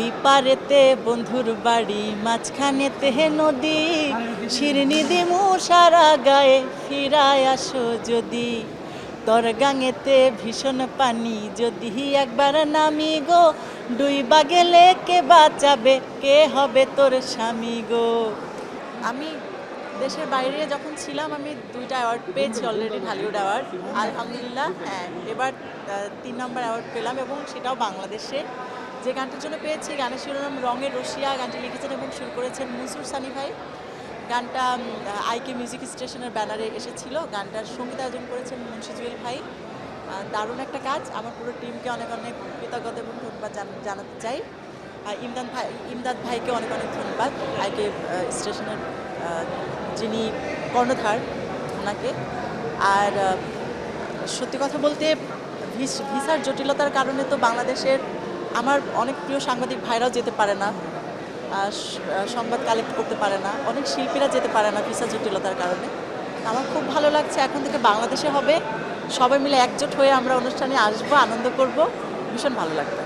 ওই পারেতে বন্ধুর বাড়ি, মাঝখানেতে হে নদী। শিরনি দিমু সারা গায়ে, ফিরায় আসো যদি। তোর গাঙেতে ভীষণ পানি, যদি একবার নামি গো। ডুইবা গেলে কে বাঁচাবে, কে হবে তোর স্বামী গো? আমি দেশের বাইরে যখন ছিলাম, আমি দুইটা অ্যাওয়ার্ড পেয়েছি অলরেডি ঢালিউড অ্যাওয়ার্ড আলহামদুলিল্লাহ হ্যাঁ এবার তিন নম্বর অ্যাওয়ার্ড পেলাম এবং সেটাও বাংলাদেশে। যে গানটার জন্য পেয়েছি গানের শিরোনাম রঙের রশিয়া গানটি লিখেছেন এবং শুরু করেছেন মনসুর সানি ভাই। গানটা আইকে মিউজিক স্টেশনের ব্যানারে এসেছিল। গানটার সংগীত আয়োজন করেছেন মুন্সি জুয়েল ভাই। দারুণ একটা কাজ। আমার পুরো টিমকে অনেক অনেক কৃতজ্ঞতা এবং ধন্যবাদ জানাতে চাই। আর ইমদাদ ভাই, ইমদাদ ভাইকে অনেক অনেক ধন্যবাদ। আইকে স্টেশনের যিনি কর্ণধার ওনাকে। আর সত্যি কথা বলতে, ভিস- ভিসার জটিলতার কারণে তো বাংলাদেশের আমার অনেক প্রিয় সাংবাদিক ভাইরাও যেতে পারে না সংবাদ কালেক্ট করতে পারে না, অনেক শিল্পীরা যেতে পারে না ভিসা জটিলতার কারণে। আমার খুব ভালো লাগছে, এখন থেকে বাংলাদেশে হবে, সবাই মিলে একজোট হয়ে আমরা অনুষ্ঠানে আসব, আনন্দ করব, ভীষণ ভালো লাগবে।